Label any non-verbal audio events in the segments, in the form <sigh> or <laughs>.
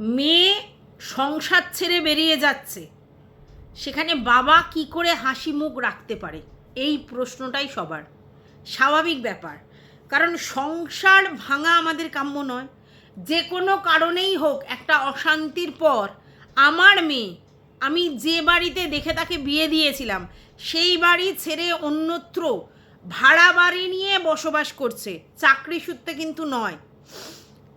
মেয়ে সংসার ছেড়ে বেরিয়ে যাচ্ছে। সেখানে বাবা কি করে হাসি মুখ রাখতে পারে? এই প্রশ্নটাই সবার। স্বাভাবিক ব্যাপার। কারণ সংসার ভাঙা আমাদের কাম্য নয়। যে কোনো কারণেই হোক একটা অশান্তির পর আমার মেয়ে, আমি যে বাড়িতে দেখে তাকে বিয়ে দিয়েছিলাম, সেই বাড়ি ছেড়ে অন্যত্র ভাড়া বাড়ি নিয়ে বসবাস করছে। চাকরি সূত্রে কিন্তু নয়।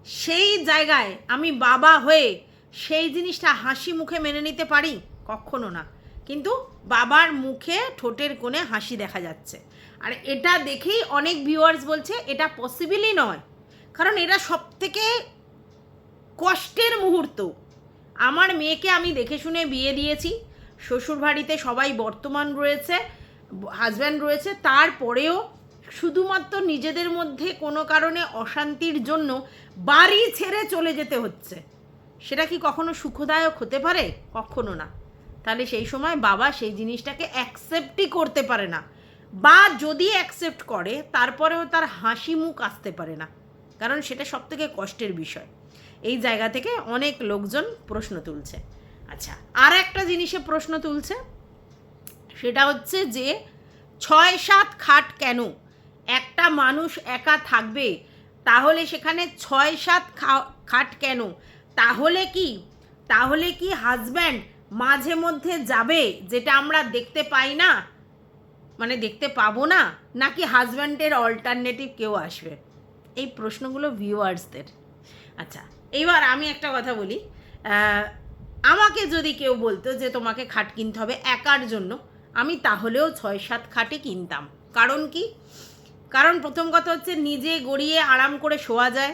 সেই জায়গায় আমি বাবা হয়ে সেই জিনিসটা হাসি মুখে মেনে নিতে পারি? কখনো না। কিন্তু বাবার মুখে ঠোঁটের কোণে হাসি দেখা যাচ্ছে। আর এটা দেখেই অনেক ভিউয়ার্স বলছে, এটা পসিবলই নয়। কারণ এটা সব থেকে কষ্টের মুহূর্ত। আমার মেয়েকে আমি দেখে শুনে বিয়ে দিয়েছি। শ্বশুর বাড়িতে সবাই বর্তমান রয়েছে হাজব্যান্ড রয়েছে। তারপরেও শুধুমাত্র নিজেদের মধ্যে কোনো কারণে অশান্তির জন্য বাড়ি ছেড়ে চলে যেতে হচ্ছে। সেটা কি কখনো সুখদায়ক হতে পারে? কখনো না। তাহলে সেই সময় বাবা সেই জিনিসটাকে অ্যাকসেপ্টই করতে পারে না। বা যদি অ্যাকসেপ্ট করে, তারপরেও তার হাসি মুখ আসতে পারে না। কারণ সেটা সব থেকে কষ্টের বিষয়। এই জায়গা থেকে অনেক লোকজন প্রশ্ন তুলছে। আচ্ছা আর একটা জিনিসে প্রশ্ন তুলছে। সেটা হচ্ছে যে, ছয় সাত খাট কেন? একটা মানুষ একা থাকবে, তাহলে সেখানে ছয় সাত খাট কেন? তাহলে কি? তাহলে কি হাজব্যান্ড মাঝে মধ্যে যাবে, যেটা আমরা দেখতে পাই না? মানে দেখতে পাবো না? নাকি হাজব্যান্ডের অল্টারনেটিভ কেউ আসবে? এই প্রশ্নগুলো ভিউয়ার্সদের আচ্ছা এইবার আমি একটা কথা বলি। আমাকে যদি কেউ বলতো যে তোমাকে খাট কিনতে হবে একার জন্য, আমি তাহলেও ছয় সাত খাটে কিনতাম। কারণ কি? কারণ প্রথম কথা হচ্ছে নিজে গড়িয়ে আরাম করে শোয়া যায়।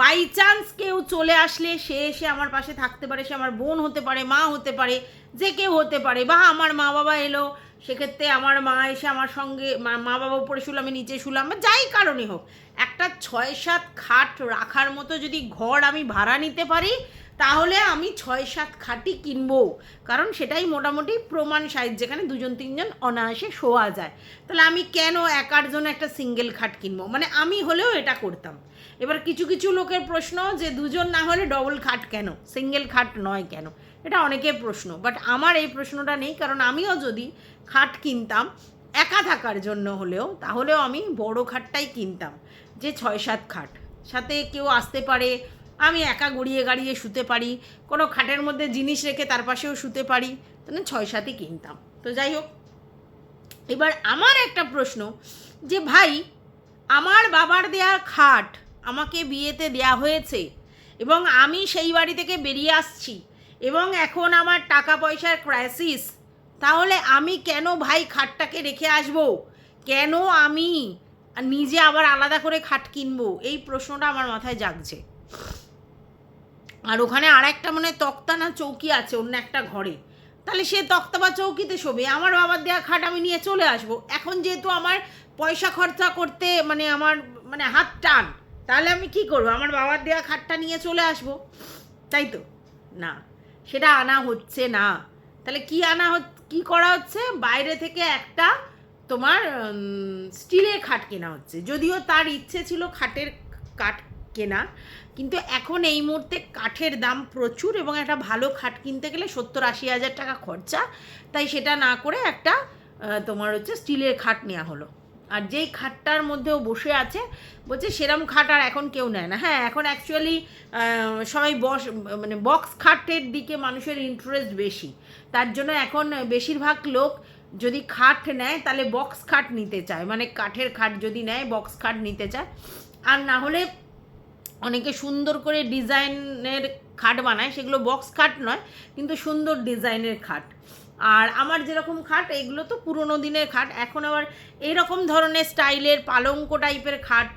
বাই চান্স কেউ চলে আসলে সে এসে আমার পাশে থাকতে পারে, সে আমার বোন হতে পারে, মা হতে পারে, যে কেউ হতে পারে বা আমার মা বাবা এলো, সেক্ষেত্রে আমার মা এসে আমার সঙ্গে মা বাবা উপরে শুলাম আমি নিচে শুলাম, বা যাই কারণে হোক। একটা ছয় সাত খাট রাখার মতো যদি ঘর আমি ভাড়া নিতে পারি তাহলে আমি ছয় সাত খাটই কিনবো। কারণ সেটাই মোটামুটি প্রমাণ সাইজ, যেখানে দুজন তিনজন অনায়াসে শোয়া যায়। তাহলে আমি কেন একার জন্য একটা সিঙ্গেল খাট কিনবো? মানে আমি হলেও এটা করতাম। এবার কিছু কিছু লোকের প্রশ্ন যে, দুজন না হলে ডবল খাট কেন? সিঙ্গেল খাট নয় কেন? এটা অনেকের প্রশ্ন বাট আমার এই প্রশ্নটা নেই। কারণ আমিও যদি খাট কিনতাম একা থাকার জন্য হলেও, তাহলেও আমি বড় খাটটাই কিনতাম, যে ছয় সাত খাট। সাথে কেউ আসতে পারে আমি একা গড়িয়ে গাড়িয়ে শুতে পারি, কোনো খাটের মধ্যে জিনিস রেখে তার পাশেও শুতে পারি, তাহলে ছয় সাতই কিনতাম। তো যাই হোক, এবার আমার একটা প্রশ্ন, যে ভাই, আমার বাবার দেয়া খাট আমাকে বিয়েতে দেয়া হয়েছে এবং আমি সেই বাড়ি থেকে বেরিয়ে আসছি এবং এখন আমার টাকা পয়সার ক্রাইসিস তাহলে আমি কেন ভাই খাটটাকে রেখে আসব? কেন আমি নিজে আবার আলাদা করে খাট কিনবো? এই প্রশ্নটা আমার মাথায় জাগছে। আর ওখানে আর একটা মানে তক্তা না চৌকি আছে, অন্য একটা ঘরে। তাহলে সে তক্তা বা চৌকিতে শোবে। আমার বাবার দেওয়া খাট আমি নিয়ে চলে আসব। এখন যেহেতু আমার পয়সা খরচা করতে মানে আমার মানে হাত টান, তাহলে আমি কি করব? আমার বাবার দেওয়া খাটটা নিয়ে চলে আসব। তাই তো? না, সেটা আনা হচ্ছে না। তাহলে কি আনা কি করা হচ্ছে? বাইরে থেকে একটা তোমার স্টিলের খাট কেনা হচ্ছে। যদিও তার ইচ্ছে ছিল খাটের কাঠ কেনা। কিন্তু এখন এই মুহূর্তে কাঠের দাম প্রচুর এবং একটা ভালো খাট কিনতে গেলে সত্তর আশি হাজার টাকা খরচা। তাই সেটা না করে একটা তোমার হচ্ছে স্টিলের খাট নেওয়া হলো। আর যেই খাটটার মধ্যেও বসে আছে, বলছে সেরম খাট আর এখন কেউ নেয় না। হ্যাঁ এখন অ্যাকচুয়ালি সবাই বস মানে বক্স খাটের দিকে মানুষের ইন্টারেস্ট বেশি। তার জন্য এখন বেশিরভাগ লোক যদি খাট নেয়, তাহলে বক্স খাট নিতে চায়। মানে কাঠের খাট যদি নেয় বক্স খাট নিতে চায়। আর না হলে অনেকে সুন্দর করে ডিজাইনের খাট বানায়, সেগুলো বক্স খাট নয়, কিন্তু সুন্দর ডিজাইনের খাট। আর আমার যেরকম খাট, এগুলো তো পুরোনো দিনের খাট। এখন আবার এইরকম ধরনের স্টাইলের পালঙ্ক টাইপের খাট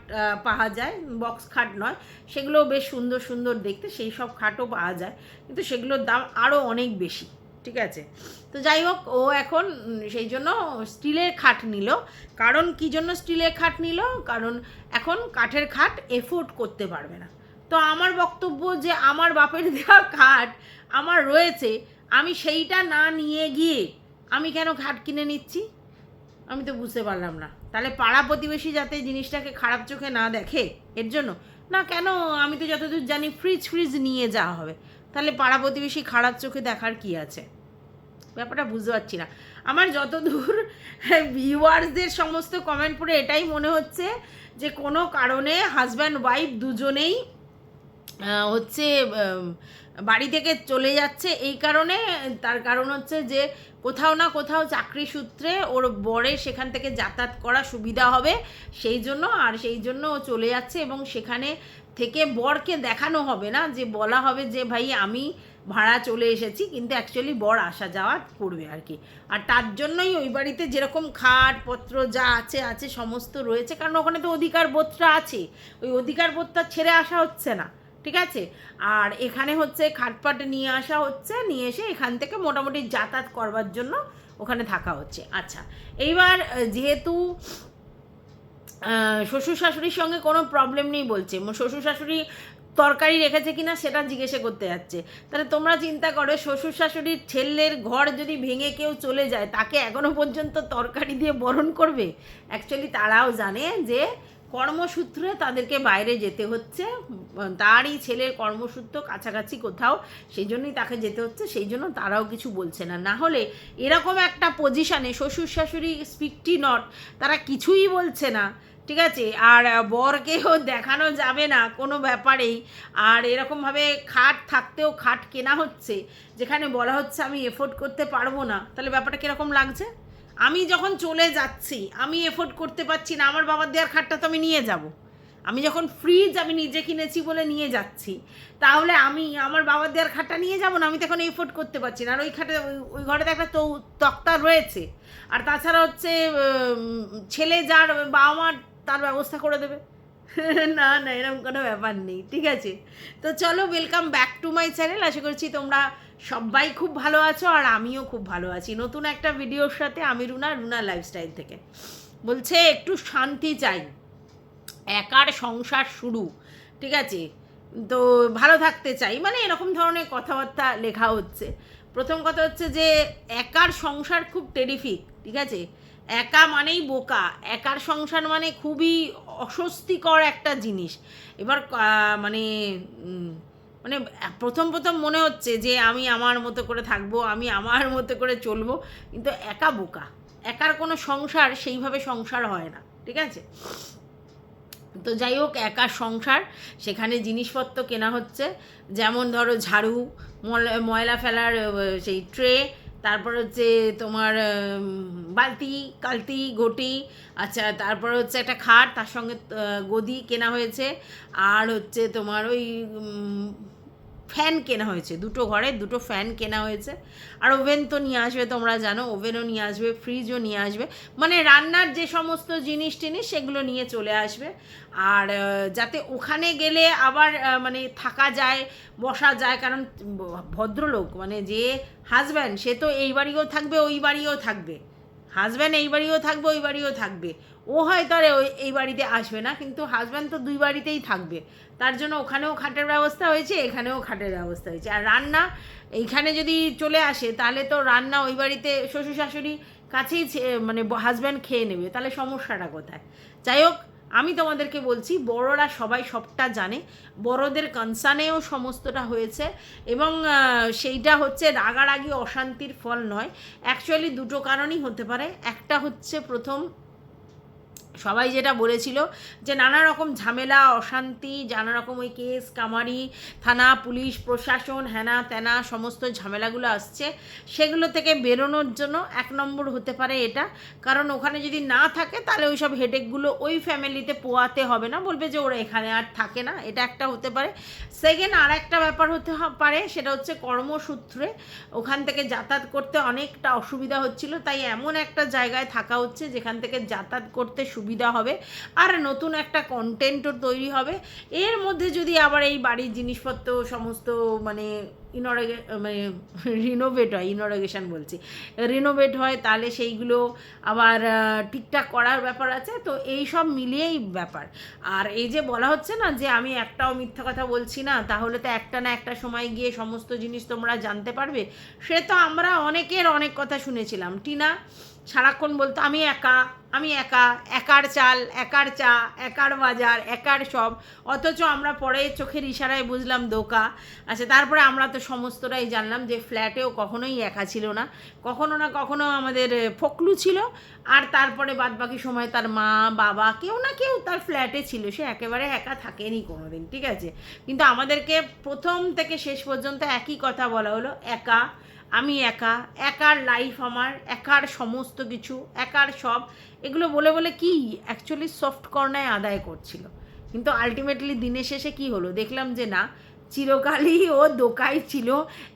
পাওয়া যায়। বক্স খাট নয় সেগুলো বেশ সুন্দর সুন্দর দেখতে, সেই সব খাটও পাওয়া যায়। কিন্তু সেগুলোর দাম আরও অনেক বেশি। ঠিক আছে? তো যাই হোক, ও এখন সেই জন্য স্টিলের খাট নিল। কারণ কি জন্য স্টিলের খাট নিল? কারণ এখন কাঠের খাট এফোর্ড করতে পারবে না। তো আমার বক্তব্য যে আমার বাপের দেওয়া খাট আমার রয়েছে, আমি সেইটা না নিয়ে গিয়ে আমি কেন খাট কিনে নিচ্ছি? আমি তো বুঝতে পারলাম না। তাহলে পাড়া প্রতিবেশী যাতে জিনিসটাকে খারাপ চোখে না দেখে, এর জন্য? না কেন? আমি তো যতদূর জানি ফ্রিজ ফ্রিজ নিয়ে যাওয়া হবে। তাহলে পাড়া প্রতিবেশী খারাপ চোখে দেখার কি আছে? ব্যাপারটা বুঝতে পারছি না। আমার যতদূর ভিউয়ার্সদের সমস্ত কমেন্ট পড়ে এটাই মনে হচ্ছে যে কোনো কারণে হাজব্যান্ড ওয়াইফ দুজনেই হচ্ছে বাড়ি থেকে চলে যাচ্ছে। এই কারণে, তার কারণ হচ্ছে যে কোথাও না কোথাও চাকরি সূত্রে ওর বরে সেখান থেকে যাতায়াত করা সুবিধা হবে। সেই জন্য, আর সেই জন্য ও চলে যাচ্ছে এবং সেখানে থেকে বরকে দেখানো হবে না, যে বলা হবে যে ভাই আমি ভাড়া চলে এসেছি, কিন্তু অ্যাকচুয়ালি বর আসা যাওয়া করবে আর কি। আর তার জন্যই ওই বাড়িতে যেরকম খাট পত্র যা আছে আছে সমস্ত রয়েছে, কারণ ওখানে তো অধিকার বোধটা আছে। ওই অধিকার বোধটা ছেড়ে আসা হচ্ছে না, ঠিক আছে? আর এখানে হচ্ছে খাটপাট নিয়ে আসা হচ্ছে, নিয়ে এসে এখান থেকে মোটামুটি যাতায়াত করবার জন্য ওখানে থাকা হচ্ছে। আচ্ছা এইবার যেহেতু শ্বশুর শাশুড়ির সঙ্গে কোনো প্রবলেম নেই বলছে। শ্বশুর শাশুড়ি তরকারি রেখেছে কিনা সেটা জিজ্ঞেসে করতে যাচ্ছে। তাহলে তোমরা চিন্তা করো, শ্বশুর শাশুড়ির ছেলের ঘর যদি ভেঙে কেউ চলে যায়, তাকে এখনও পর্যন্ত তরকারি দিয়ে বরণ করবে? অ্যাকচুয়ালি তারাও জানে যে কর্মসূত্রে তাদেরকে বাইরে যেতে হচ্ছে। তারই ছেলের কর্মসূত্র কাছাকাছি কোথাও, সেই জন্যই তাকে যেতে হচ্ছে, সেই জন্য তারাও কিছু বলছে না। না হলে এরকম একটা পজিশানে শ্বশুর শাশুড়ি স্পিকটি নট তারা কিছুই বলছে না। ঠিক আছে? আর বরকেও <laughs> দেখানো যাবে না, কোনো ব্যাপারেই। আর এরকমভাবে খাট থাকতেও খাট কেনা হচ্ছে, যেখানে বলা হচ্ছে আমি এফোর্ড করতে পারব না। তাহলে ব্যাপারটা কীরকম লাগছে? আমি যখন চলে যাচ্ছি, আমি এফোর্ড করতে পারছি না, আমার বাবার দেওয়ার খাটটা তো আমি নিয়ে যাব। আমি যখন ফ্রিজ আমি নিজে কিনেছি বলে নিয়ে যাচ্ছি, তাহলে আমি আমার বাবার দেওয়ার খাটটা নিয়ে যাব না? আমি তো এখন এফোর্ড করতে পারছি না। আর ওই খাটে, ওই ওই ঘরেতে একটা তো তক্তা রয়েছে। আর তাছাড়া হচ্ছে ছেলে যার বাবা মার তার ব্যবস্থা করে দেবে। <laughs> না না, এরকম কোনো ব্যাপার নেই, ঠিক আছে? তো চলো welcome back to my channel আশা করছি তোমরা সবাই খুব ভালো আছো আর আমিও খুব ভালো আছি। নতুন একটা ভিডিওর সাথে আমি রুনা রুনা লাইফস্টাইল থেকে। বলছে, একটু শান্তি চাই। একার সংসার শুরু, ঠিক আছে? তো ভালো থাকতে চাই। মানে এরকম ধরনের কথাবার্তা লেখা হচ্ছে। প্রথম কথা হচ্ছে যে, একার সংসার খুব টেরিফিক ঠিক আছে? একা মানেই বোকা, একার সংসার মানে খুবই অস্বস্তিকর একটা জিনিস। এবার মানে মানে প্রথম প্রথম মনে হচ্ছে যে আমি আমার মতো করে থাকব, আমি আমার মতো করে চলবো, কিন্তু একা বোকা। একার কোনো সংসার সেইভাবে সংসার হয় না, ঠিক আছে? তো যাই হোক একা সংসার, সেখানে জিনিসপত্র কেনা হচ্ছে। যেমন ধরো ঝাড়ু ময়লা ফেলার সেই ট্রে তারপর হচ্ছে তোমার বালতি, কালতি, ঘটি আচ্ছা তারপর হচ্ছে একটা খাট, তার সঙ্গে গদি কেনা হয়েছে। আর হচ্ছে তোমার ওই ফ্যান কেনা হয়েছে। দুটো ঘরে দুটো ফ্যান কেনা হয়েছে। আর ওভেন তো নিয়ে আসবে, তোমরা জানো ওভেনও নিয়ে আসবে ফ্রিজও নিয়ে আসবে। মানে রান্নার যে সমস্ত জিনিস টিনিস, সেগুলো নিয়ে চলে আসবে। আর যাতে ওখানে গেলে আবার মানে থাকা যায়, বসা যায়, কারণ ভদ্রলোক মানে যে হাজব্যান্ড সে তো এই বাড়িও থাকবে, ওই বাড়িও থাকবে। হাজব্যান্ড এই বাড়িও থাকবে, ওই বাড়িও থাকবে। ও হয়তো আর এই বাড়িতে আসবে না, কিন্তু হাজব্যান্ড তো দুই বাড়িতেই থাকবে। তার জন্য ওখানেও খাটের ব্যবস্থা হয়েছে, এখানেও খাটের ব্যবস্থা হয়েছে। আর রান্না, এইখানে যদি চলে আসে, তাহলে তো রান্না ওই বাড়িতে শ্বশুর শাশুড়ি কাছেই মানে হাজব্যান্ড খেয়ে নেবে। তাহলে সমস্যাটা কোথায়? যাই হোক, আমি তোমাদেরকে বলছি, বড়রা সবাই সবটা জানে। বড়দের কনসার্নেও সমস্তটা হয়েছে এবং সেইটা হচ্ছে রাগারাগি, অশান্তির ফল নয়। অ্যাকচুয়ালি দুটো কারণই হতে পারে। একটা হচ্ছে প্রথম সবাই যেটা বলেছিল যে নানা রকম ঝামেলা, অশান্তি, নানা রকম ওই কেস, কামারি, থানা, পুলিশ, প্রশাসন হ্যানা ত্যানা সমস্ত ঝামেলাগুলো আসছে। সেগুলো থেকে বেরোনোর জন্য এক নম্বর হতে পারে এটা। কারণ ওখানে যদি না থাকে, তাহলে ওই সব হেডেকগুলো ওই ফ্যামিলিতে পোয়াতে হবে না। বলবে যে ওরা এখানে আর থাকে না, এটা একটা হতে পারে। সেকেন্ড আর একটা ব্যাপার হতে পারে, সেটা হচ্ছে কর্মসূত্রে ওখান থেকে যাতায়াত করতে অনেকটা অসুবিধা হচ্ছিল। তাই এমন একটা জায়গায় থাকা হচ্ছে যেখান থেকে যাতায়াত করতে সুবিধা হবে। আর নতুন একটা কন্টেন্টও তৈরি হবে। এর মধ্যে যদি আবার এই বাড়ির জিনিসপত্র সমস্ত মানে ইনরে মানে রিনোভেট হয় ইনরগেশন বলছি। রিনোভেট হয়, তাহলে সেইগুলো আবার ঠিকঠাক করার ব্যাপার আছে। তো এই সব মিলিয়েই ব্যাপার। আর এই যে বলা হচ্ছে না যে আমি একটাও মিথ্যা কথা বলছি না, তাহলে তো একটা না একটা সময় গিয়ে সমস্ত জিনিস তোমরা জানতে পারবে। সে তো আমরা অনেকের অনেক কথা শুনেছিলাম। টিনা, সারাক্ষণ বলতো, আমি একা আমি একা, একার চাল, একার চা, একার বাজার, একার সব। অথচ আমরা পরে চোখের ইশারায় বুঝলাম দোকা। আচ্ছা তারপরে আমরা তো সমস্তটাই জানলাম যে ফ্ল্যাটেও কখনোই একা ছিল না। কখনো না কখনো আমাদের ফকলু ছিল। আর তারপরে বাদবাকি সময় তার মা, বাবা, কেউ না কেউ তার ফ্ল্যাটে ছিল। সে একেবারে একা থাকেনি কোনো দিন ঠিক আছে? কিন্তু আমাদেরকে প্রথম থেকে শেষ পর্যন্ত একই কথা বলা হলো, একা, আমি একা, একার লাইফ আমার, একার সমস্ত কিছু, একার সব। এগুলো বলে বলে কি অ্যাকচুয়ালি সফট কর্নায় আদায় করছিল। কিন্তু আলটিমেটলি দিনের শেষে কি হলো? দেখলাম যে না, চিরকালই ও দোকাই ছিল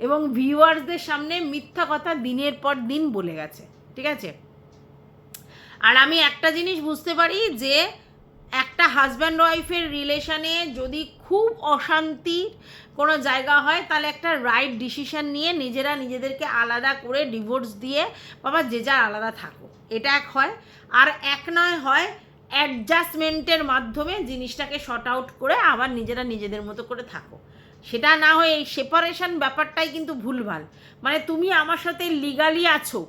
এবং ভিউয়ার্সদের সামনে মিথ্যা কথা দিনের পর দিন বলে গেছে, ঠিক আছে? আর আমি একটা জিনিস বুঝতে পারি যে একটা হাজব্যান্ড ওয়াইফের রিলেশনে যদি খুব অশান্তির কোনো জায়গা হয়, তাহলে একটা রাইট ডিসিশন নিয়ে নিজেরা নিজেদেরকে আলাদা করে ডিভোর্স দিয়ে বাবা যে যার আলাদা থাকো এটা এক হয়। আর এক নয় হয় অ্যাডজাস্টমেন্টের মাধ্যমে জিনিসটাকে শর্ট আউট করে আবার নিজেরা নিজেদের মতো করে থাকো। সেটা না হয়ে এই সেপারেশন ব্যাপারটাই কিন্তু ভুলভাল। মানে তুমি আমার সাথে লিগালি আছো,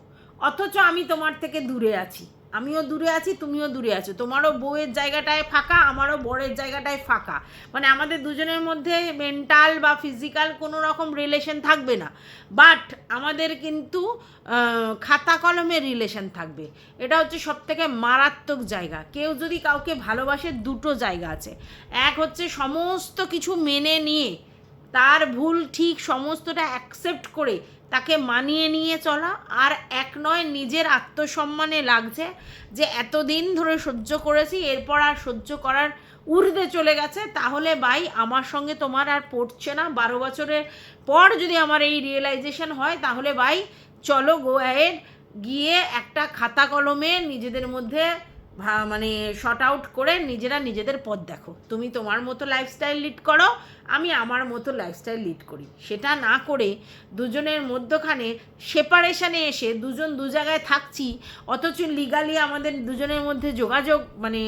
অথচ আমি তোমার থেকে দূরে আছি। আমিও দূরে আছি, তুমিও দূরে আছো। তোমারও বউয়ের জায়গাটায় ফাঁকা, আমারও বরের জায়গাটায় ফাঁকা। মানে আমাদের দুজনের মধ্যে মেন্টাল বা ফিজিক্যাল কোনো রকম রিলেশন থাকবে না। বাট আমাদের কিন্তু খাতা কলমের রিলেশন থাকবে। এটা হচ্ছে সব থেকে মারাত্মক জায়গা। কেউ যদি কাউকে ভালোবাসে, দুটো জায়গা আছে। এক হচ্ছে সমস্ত কিছু মেনে নিয়ে, তার ভুল ঠিক সমস্তটা অ্যাকসেপ্ট করে তাকে মানিয়ে নিয়ে চলা আর এক নয় নিজের আত্মসম্মানে লাগছে যে এতদিন ধরে সহ্য করেছি, এরপর আর সহ্য করার ঊর্ধ্বে চলে গেছে। তাহলে ভাই, আমার সঙ্গে তোমার আর পড়ছে না। বারো বছরের পর যদি আমার এই রিয়েলাইজেশন হয়, তাহলে ভাই, চলো গো অ্যাহেড গিয়ে একটা খাতা কলমে নিজেদের মধ্যে মানে শর্ট আউট করে নিজেরা নিজেদের পথ দেখো। তুমি তোমার মতো লাইফস্টাইল লিড করো, আমি আমার মতো লাইফস্টাইল লিড করি। সেটা না করে দুজনের মধ্যখানে সেপারেশানে এসে দুজন দু জায়গায় থাকছি, অথচ লিগালি আমাদের দুজনের মধ্যে যোগাযোগ মানে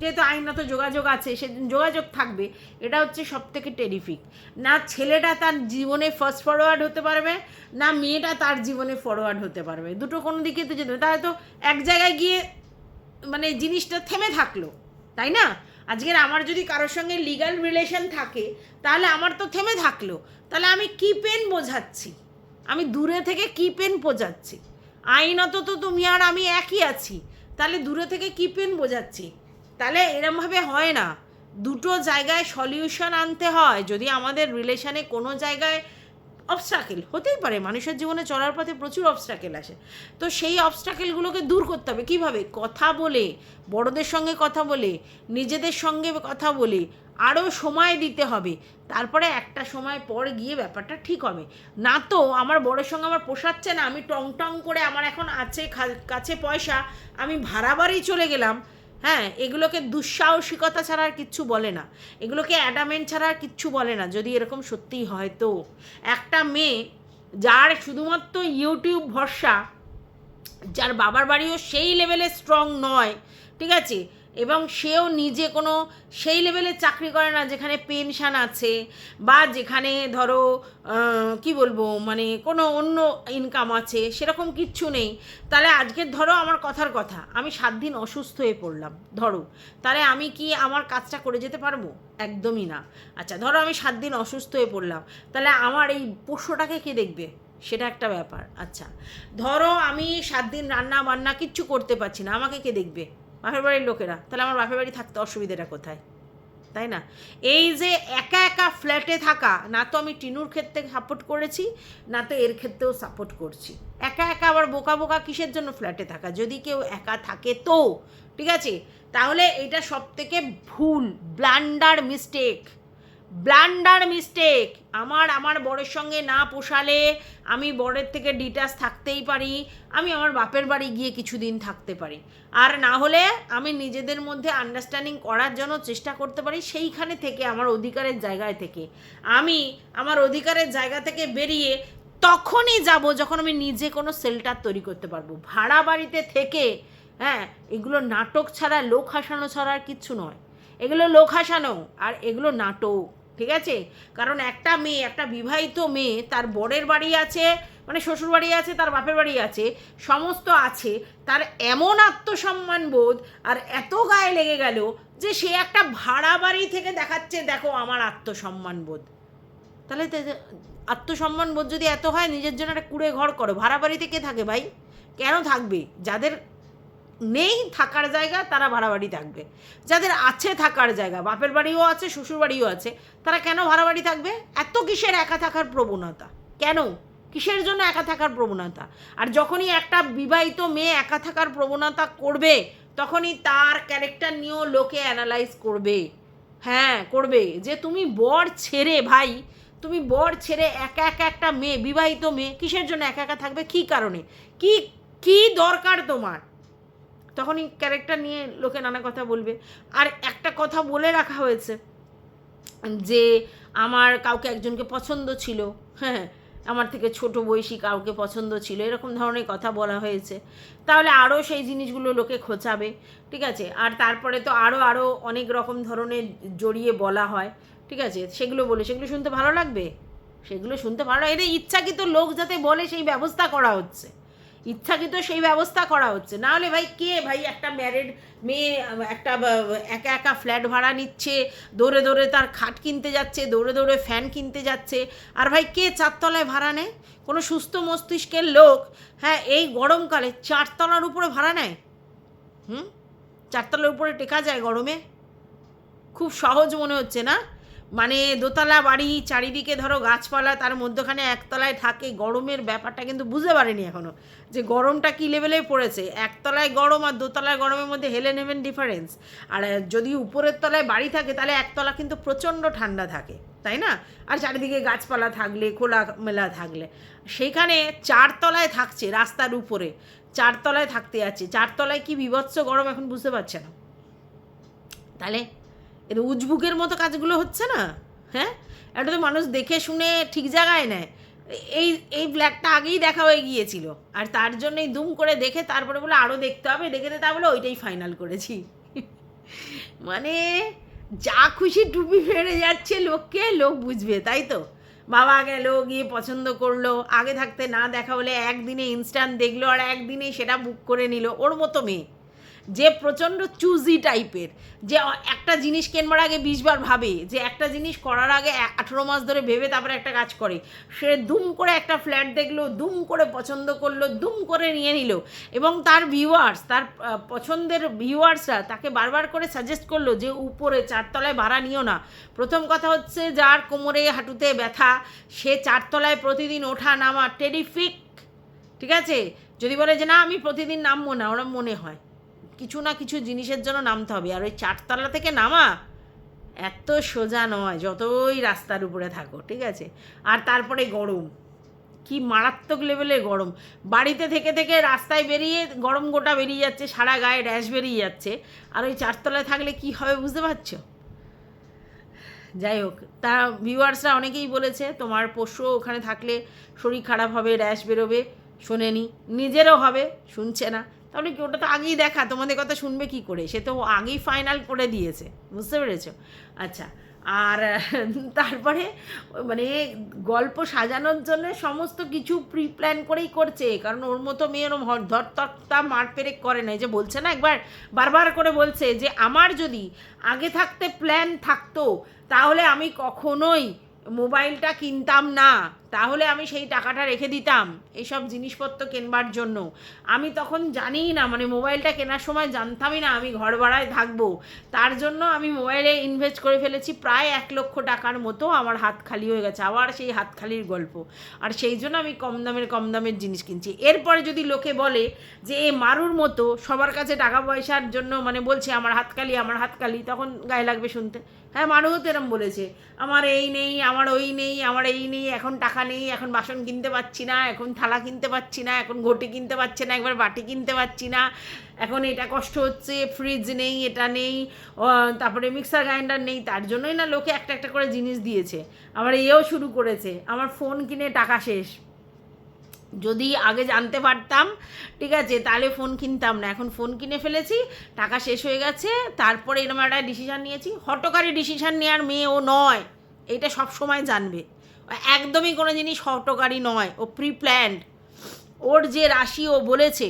যেহেতু আইনত যোগাযোগ আছে, সে যোগাযোগ থাকবে, এটা হচ্ছে সব থেকে টেরিফিক না ছেলেটা তার জীবনে ফার্স্ট ফরওয়ার্ড হতে পারবে, না মেয়েটা তার জীবনে ফরওয়ার্ড হতে পারবে। দুটো কোনো দিকে তো যেতে। তাহলে তো এক জায়গায় গিয়ে মানে জিনিসটা থেমে থাকল, তাই না? আজকের আমার যদি কারোর সঙ্গে লিগ্যাল রিলেশন থাকে, তাহলে আমার তো থেমে থাকল। তাহলে আমি কি পেন বোঝাচ্ছি? আমি দূরে থেকে কি পেন বোঝাচ্ছি? আইনত তো তুমি আর আমি একই আছি, তাহলে দূরে থেকে কি পেন বোঝাচ্ছি? তাহলে এরমভাবে হয় না। দুটো জায়গায় সলিউশন আনতে হয়। যদি আমাদের রিলেশনে কোনো জায়গায় অবস্ট্রাকেল হতেই পারে। মানুষের জীবনে চলার পথে প্রচুর অবস্ট্রাকেল আসে। তো সেই অবস্ট্রাকেলগুলোকে দূর করতে হবে। কীভাবে? কথা বলে, বড়দের সঙ্গে কথা বলে, নিজেদের সঙ্গে কথা বলে আরও সময় দিতে হবে। তারপরে একটা সময় পর গিয়ে ব্যাপারটা ঠিক হবে। না তো, আমার বড়ের সঙ্গে আমার পোষাচ্ছে না, আমি টং টং করে আমার এখন আছে কাছে পয়সা, আমি ভাড়া বাড়ি চলে গেলাম। হ্যাঁ এগুলোকে দুঃসাহসিকতা ছাড়া আর কিচ্ছু বলে না। এগুলোকে অ্যাডামেন্ট ছাড়া আর কিচ্ছু বলে না, যদি এরকম সত্যিই হয় তো। একটা মেয়ে যার শুধুমাত্র ইউটিউব ভরসা, যার বাবার বাড়িও সেই লেভেলে স্ট্রং নয়, ঠিক আছে? এবং সেও নিজে কোনো সেই লেভেলে চাকরি করে না যেখানে পেনশন আছে বা যেখানে ধরো কি বলব মানে কোনো অন্য ইনকাম আছে, সেরকম কিচ্ছু নেই। তাহলে আজকের ধরো আমার কথার কথা, আমি সাত দিন অসুস্থ হয়ে পড়লাম, ধরো। তাহলে আমি কি আমার কাজটা করে যেতে পারব? একদমই না। আচ্ছা ধরো আমি সাত দিন অসুস্থ হয়ে পড়লাম, তাহলে আমার এই পোষ্যটাকে কে দেখবে? সেটা একটা ব্যাপার। আচ্ছা ধরো আমি সাত দিন রান্না বান্না কিচ্ছু করতে পারছি না, আমাকে কে দেখবে? বাপের বাড়ির লোকেরা। তাহলে আমার বাপের বাড়ি থাকতে অসুবিধাটা কোথায়? তাই না? এই যে একা একা ফ্ল্যাটে থাকা, না তো আমি টিনুর ক্ষেত্রে সাপোর্ট করেছি, না তো এর ক্ষেত্রেও সাপোর্ট করছি। একা একা আবার বোকা বোকা কিসের জন্য ফ্ল্যাটে থাকা? যদি কেউ একা থাকে তো, ঠিক আছে? তাহলে এটা সব থেকে ভুল ব্লান্ডার মিস্টেক ব্লান্ডার মিস্টেক আমার আমার বরের সঙ্গে না পোষালে আমি বরের থেকে ডিটাচ থাকতেই পারি, আমি আমার বাপের বাড়ি গিয়ে কিছুদিন থাকতে পারি। আর না হলে আমি নিজেদের মধ্যে আন্ডারস্ট্যান্ডিং করার জন্য চেষ্টা করতে পারি সেইখানে থেকে, আমার অধিকারের জায়গায় থেকে। আমি আমার অধিকারের জায়গা থেকে বেরিয়ে তখনই যাব যখন আমি নিজে কোনো সেল্টার তৈরি করতে পারব। ভাড়া বাড়িতে থেকে হ্যাঁ এগুলো নাটক ছাড়া, লোক হাসানো ছাড়া আর কিচ্ছু নয়। এগুলো লোক হাসানো, আর এগুলো নাটক। ঠিক আছে? কারণ একটা মেয়ে, একটা বিবাহিত মেয়ে তার বরের বাড়ি আছে মানে শ্বশুরবাড়ি আছে, তার বাপের বাড়ি আছে, সমস্ত আছে, তার এমন আত্মসম্মান বোধ আর এত গায়ে লেগে গেল যে সে একটা ভাড়া বাড়ি থেকে দেখাচ্ছে, দেখো আমার আত্মসম্মান বোধ। তাহলে আত্মসম্মান বোধ যদি এত হয়, নিজের জন্য একটা কুড়ে ঘর করো। ভাড়া বাড়িতে কে থাকে ভাই? কেন থাকবে? যাদের নেই থাকার জায়গা তারা ভাড়া বাড়ি থাকবে। যাদের আছে থাকার জায়গা, বাপের বাড়িও আছে, শ্বশুর বাড়িও আছে, তারা কেন ভাড়া বাড়ি থাকবে? এত কিসের একা থাকার প্রবণতা? কেন? কিসের জন্য একা থাকার প্রবণতা? আর যখনই একটা বিবাহিত মেয়ে একা থাকার প্রবণতা করবে, তখনই তার ক্যারেক্টার নিয়েও লোকে অ্যানালাইজ করবে। হ্যাঁ করবে। যে তুমি বর ছেড়ে ভাই, তুমি বর ছেড়ে একা একা একটা মেয়ে, বিবাহিত মেয়ে, কিসের জন্য একা একা থাকবে? কী কারণে? কি কি দরকার তোমার? তখনই ক্যারেক্টার নিয়ে লোকে নানা কথা বলবে। আর একটা কথা বলে রাখা হয়েছে যে আমার কাউকে একজনকে পছন্দ ছিল হ্যাঁ আমার থেকে ছোট বয়সী কাউকে পছন্দ ছিল, এরকম ধরনের কথা বলা হয়েছে। তাহলে আরও সেই জিনিসগুলো লোকে খোঁচাবে, ঠিক আছে? আর তারপরে তো আরও আরও অনেক রকম ধরনের জড়িয়ে বলা হয়, ঠিক আছে? সেগুলো বলে, সেগুলো শুনতে ভালো লাগবে? সেগুলো শুনতে ভালো এটা ইচ্ছাকৃত লোক যাতে বলে, সেই ব্যবস্থা করা হচ্ছে। ইচ্ছাকৃত সেই ব্যবস্থা করা হচ্ছে। না হলে ভাই কে ভাই একটা ম্যারিড মেয়ে, একটা একা একা ফ্ল্যাট ভাড়া নিচ্ছে, দৌড়ে দৌড়ে তার খাট কিনতে যাচ্ছে, দৌড়ে দৌড়ে ফ্যান কিনতে যাচ্ছে। আর ভাই কে চারতলায় ভাড়া নেয়? কোনো সুস্থ মস্তিষ্কের লোক হ্যাঁ এই গরমকালে চারতলার উপরে ভাড়া নেয়? হুম? চারতলার উপরে টেকা যায় গরমে? খুব সহজ মনে হচ্ছে না? মানে দোতলা বাড়ি, চারিদিকে ধরো গাছপালা, তার মধ্যখানে একতলায় থাকে, গরমের ব্যাপারটা কিন্তু বুঝতে পারেনি এখনও যে গরমটা কী লেভেলে পড়েছে? একতলায় গরম আর দোতলায় গরমের মধ্যে হেলে নেবেন ডিফারেন্স আর যদি উপরের তলায় বাড়ি থাকে, তাহলে একতলা কিন্তু প্রচণ্ড ঠান্ডা থাকে, তাই না? আর চারিদিকে গাছপালা থাকলে খোলা মেলা থাকলে। সেইখানে চারতলায় থাকছে রাস্তার উপরে। চারতলায় থাকতে যাচ্ছে। চারতলায় কি বিভৎস গরম এখন বুঝতে পারছে না তাহলে এটা উজবুকের মতো কাজগুলো হচ্ছে না হ্যাঁ? এটা তো মানুষ দেখে শুনে ঠিক জায়গায় নেয়। এই এই ব্ল্যাকটা আগেই দেখা হয়ে গিয়েছিল। আর তার জন্যই দুম করে দেখে তারপরে বলে আরও দেখতে হবে, দেখে তা বলে ওইটাই ফাইনাল করেছি। মানে যা খুশি টুপি ফেড়ে যাচ্ছে লোককে, লোক বুঝবে, তাই তো? বাবা গেল, গিয়ে পছন্দ করল, আগে থাকতে না দেখা হলে একদিনে ইনস্ট্যান্ট দেখল আর একদিনেই সেটা বুক করে নিল, ওর মতো মেয়ে। যে প্রচণ্ড চুজি টাইপের, যে একটা জিনিস কেনবার আগে বিশবার ভাবে, যে একটা জিনিস করার আগে আঠেরো মাস ধরে ভেবে তারপরে একটা কাজ করে। সে দুম করে একটা ফ্ল্যাট দেখল, দুম করে পছন্দ করল, দুম করে নিয়ে নিল এবং তার ভিউয়ার্স তার পছন্দের ভিউয়ার্সরা তাকে বারবার করে সাজেস্ট করল যে উপরে চারতলায় ভাড়া নিও না। প্রথম কথা হচ্ছে যার কোমরে হাঁটুতে ব্যথা, সে চারতলায় প্রতিদিন ওঠা নামা টেরিফিক ঠিক আছে? যদি বলে যে না, আমি প্রতিদিন নামবো না ওরা মনে হয়। কিছু না কিছু জিনিসের জন্য নামতে হবে। আর ওই চারতলা থেকে নামা এত সোজা নয়, যতই রাস্তার উপরে থাকো, ঠিক আছে? আর তারপরে গরম। কি মারাত্মক লেভেলের গরম। বাড়িতে থেকে থেকে রাস্তায় বেরিয়ে গরম গোটা বেরিয়ে যাচ্ছে, সারা গায়ে র্যাশ বেরিয়ে যাচ্ছে। আর ওই চারতলায় থাকলে কি হবে বুঝতে পারছ? যাই হোক, তা ভিউয়ার্সরা অনেকেই বলেছে, তোমার পশু ওখানে থাকলে শরীর খারাপ হবে র্যাশ বেরোবে। শোনেনি। নিজেরও হবে, শুনছে না। তাহলে কি, ওটা তো আগেই দেখা, তোমাদের কথা শুনবে কি করে? সে তো আগেই ফাইনাল করে দিয়েছে, বুঝতে পেরেছ? আচ্ছা আর <laughs> তারপরে মানে গল্প সাজানোর জন্য সমস্ত কিছু প্রি প্ল্যান করেই করছে, কারণ ওর মতো মেয়ে ওরম হ- ধর তক্তা মার পেরেক করে না যে বলছে না একবার, বারবার করে বলছে যে আমার যদি আগে থাকতে প্ল্যান থাকতো, তাহলে আমি কখনোই মোবাইলটা কিনতাম না। তাহলে আমি সেই টাকাটা রেখে দিতাম এইসব জিনিসপত্র কেনবার জন্য। আমি তখন জানিই না মানে মোবাইলটা কেনার সময় জানতামই না আমি ঘর ভাড়ায় থাকব। তার জন্য আমি মোবাইলে ইনভেস্ট করে ফেলেছি, প্রায় এক লক্ষ টাকার মতো আমার হাত খালি হয়ে গেছে, আবার সেই হাত খালির গল্প। আর সেই জন্য আমি কম দামের কম দামের জিনিস কিনছি। এরপরে যদি লোকে বলে যে, এ মারুর মতো, সবার কাছে টাকা পয়সার জন্য মানে বলছে, আমার হাতকালি আমার হাতকালি তখন গায়ে লাগবে শুনতে। হ্যাঁ মারুও তো এরম বলেছে। আমার এই নেই, আমার ওই নেই, আমার এই নেই, এখন টাকা নেই এখন বাসন কিনতে পারছি না, এখন থালা কিনতে পারছি না, এখন ঘটি কিনতে পারছি না, একবার বাটি কিনতে পারছি না। এখন এটা কষ্ট হচ্ছে ফ্রিজ নেই, এটা নেই তারপরে মিক্সার গ্রাইন্ডার নেই, তার জন্যই না লোকে একটা একটা করে জিনিস দিয়েছে। আবার এও শুরু করেছে, আমার ফোন কিনে টাকা শেষ। যদি আগে জানতে পারতাম, ঠিক আছে, তাহলে ফোন কিনতাম না। এখন ফোন কিনে ফেলেছি, টাকা শেষ হয়ে গেছে, তারপরে এরকম একটা ডিসিশান নিয়েছি। হটকারী ডিসিশান নেওয়ার মেয়ে ও নয়, এটা সব সময় জানবে। একদমই কোনো জিনিস হটকারী নয়, ও প্রি প্ল্যান্ড ওর যে রাশি ও বলেছে,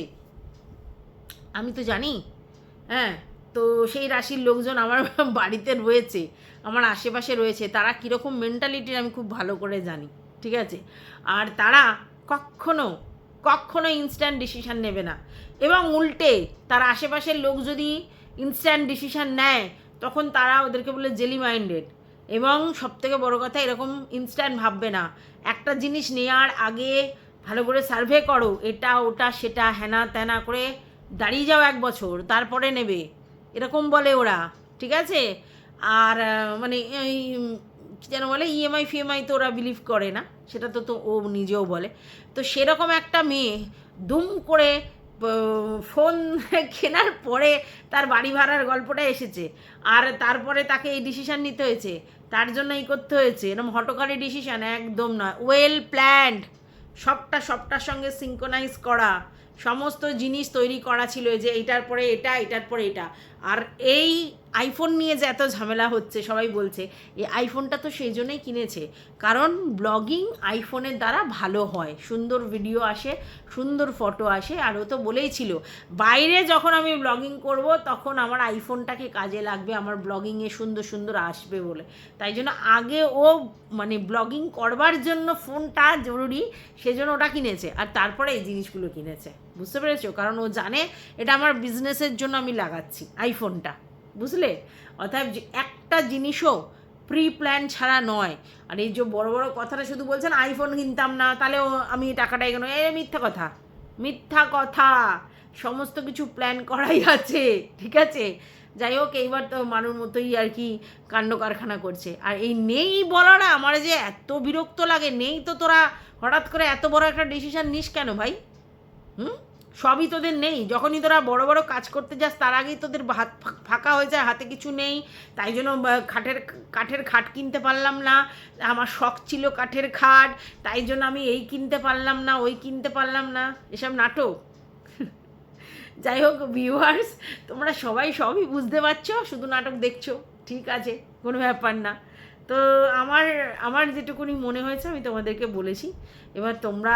আমি তো জানি হ্যাঁ তো সেই রাশির লোকজন আমার <laughs> বাড়িতে রয়েছে, আমার আশেপাশে রয়েছে, তারা কীরকম মেন্টালিটির আমি খুব ভালো করে জানি, ঠিক আছে? আর তারা কখনো কখনো ইনস্ট্যান্ট ডিসিশান নেবে না। এবং উল্টে, তার আশেপাশের লোক যদি ইনস্ট্যান্ট ডিসিশান নেয়, তখন তারা ওদেরকে বলে জেলি মাইন্ডেড এবং সবথেকে বড় কথা, এরকম ইনস্ট্যান্ট ভাববে না। একটা জিনিস নেওয়ার আগে ভালো করে সার্ভে করো, এটা, ওটা, সেটা হ্যানা ত্যানা করে দাঁড়িয়ে যাও এক বছর, তারপরে নেবে। এরকম বলে ওরা, ঠিক আছে? আর মানে যেন বলে E ইএমআই ফিএমআই তো ওরা বিলিভ করে না, সেটা তো তো ও নিজেও বলে। তো সেরকম একটা মেয়ে দুম করে ফোন <laughs> কেনার পরে তার বাড়ি ভাড়ার গল্পটা এসেছে। আর তারপরে তাকে এই ডিসিশান নিতে হয়েছে। তার জন্য এই করতে হয়েছে। এরকম হটকারী ডিসিশান একদম নয়। ওয়েল প্ল্যান্ড সবটা, সবটার সঙ্গে সিঙ্কোনাইজ করা। সমস্ত জিনিস তৈরি করা ছিল যে এটার পরে এটা, এটার পরে এটা। আর এই আইফোন নিয়ে যে এত ঝামেলা হচ্ছে, সবাই বলছে, এই আইফোনটা তো সেই জন্যই কিনেছে। কারণ ব্লগিং আইফোনের দ্বারা ভালো হয়। সুন্দর ভিডিও আসে, সুন্দর ফটো আসে, আর ও তো বলেই ছিল, বাইরে যখন আমি ব্লগিং করব, তখন আমার আইফোনটাকে কাজে লাগবে, আমার ব্লগিংয়ে সুন্দর সুন্দর আসবে বলে। তাই জন্য আগে ও মানে ব্লগিং করবার জন্য ফোনটা জরুরি, সেজন্য ওটা কিনেছে। আর তারপরে এই জিনিসগুলো কিনেছে। বুঝতে পেরেছ? কারণ ও জানে, এটা আমার বিজনেসের জন্য আমি লাগাচ্ছি আইফোনটা বুঝলে? অর্থাৎ একটা জিনিসও প্রি প্ল্যান ছাড়া নয়। আর এই যে বড় বড় কথাটা শুধু বলছেন আইফোন কিনতাম না, তাহলে আমি টাকাটা এগোনো, এ মিথ্যা কথা। মিথ্যা কথা। সমস্ত কিছু প্ল্যান করাই আছে, ঠিক আছে? যাই হোক, এইবার তো মানুষ মতোই আর কি কাণ্ড কারখানা করছে। আর এই নেই বলাটা আমার যে এত বিরক্ত লাগে, নেই তো তোরা হঠাৎ করে এত বড় একটা ডিসিশন নিস কেন ভাই? হুম? সবই তোদের নেই। যখনই তোরা বড় বড় কাজ করতে যাস, তার আগেই তোদের হাত ফাঁকা হয়ে যায়, হাতে কিছু নেই। তাই জন্য খাটের, কাঠের খাট কিনতে পারলাম না। আমার শখ ছিল কাঠের খাট। তাই জন্য আমি এই কিনতে পারলাম না, ওই কিনতে পারলাম না। এসব নাটক। <laughs> যাই হোক ভিউয়ার্স তোমরা সবাই সবই বুঝতে পারছ, শুধু নাটক দেখছ। ঠিক আছে, কোনো ব্যাপার না। তো আমার আমার যেটুকুনি মনে হয়েছে আমি তোমাদেরকে বলেছি। এবার তোমরা,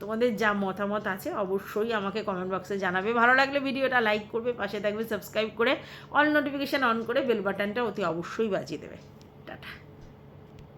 তোমাদের যা মতামত আছে অবশ্যই আমাকে কমেন্ট বক্সে জানাবে। ভালো লাগলে ভিডিওটা লাইক করবে, পাশে থাকবে সাবস্ক্রাইব করে অল নোটিফিকেশান অন করে বেল বাটনটা অতি অবশ্যই বাজিয়ে দেবে। টাটা।